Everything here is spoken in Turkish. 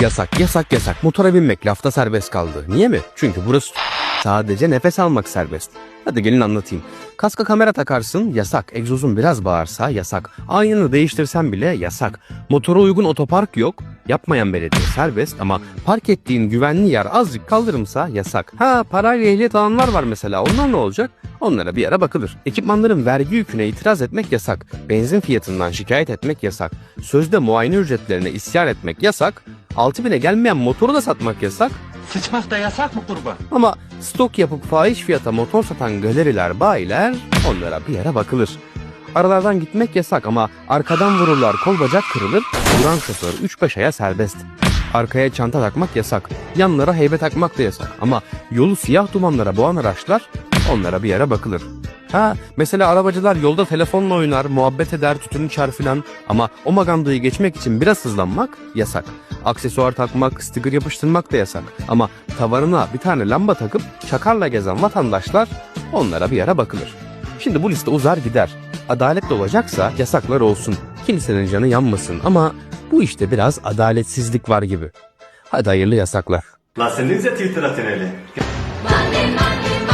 Yasak, yasak, yasak. Motora binmek lafta serbest kaldı. Niye mi? Çünkü burası sadece nefes almak serbest. Hadi gelin anlatayım. Kaska kamera takarsın yasak. Egzozun biraz bağırsa yasak. Aynını değiştirsen bile yasak. Motora uygun otopark yok. Yapmayan belediye serbest ama park ettiğin güvenli yer azıcık kaldırımsa yasak. Ha parayla ehliyet alanlar var mesela. Onlar ne olacak? Onlara bir ara bakılır. Ekipmanların vergi yüküne itiraz etmek yasak. Benzin fiyatından şikayet etmek yasak. Sözde muayene ücretlerine isyan etmek yasak. 6000'e gelmeyen motoru da satmak yasak. Sıçmak da yasak mı kurban? Ama stok yapıp fahiş fiyata motor satan galeriler, bayiler onlara bir yere bakılır. Aralardan gitmek yasak ama arkadan vururlar kol bacak kırılır. Duran şoför 3-5 aya serbest. Arkaya çanta takmak yasak. Yanlara heybe takmak da yasak. Ama yolu siyah dumanlara boğan araçlar onlara bir yere bakılır. Ha mesela arabacılar yolda telefonla oynar, muhabbet eder, tütün içer filan. Ama o magandayı geçmek için biraz hızlanmak yasak. Aksesuar takmak, sticker yapıştırmak da yasak. Ama tavanına bir tane lamba takıp çakarla gezen vatandaşlar onlara bir yere bakılır. Şimdi bu liste uzar gider. Adaletli olacaksa yasaklar olsun. Kimsenin canı yanmasın ama bu işte biraz adaletsizlik var gibi. Hadi hayırlı yasaklar. La sen ne güzel Twitter atın hele. Monday, Monday,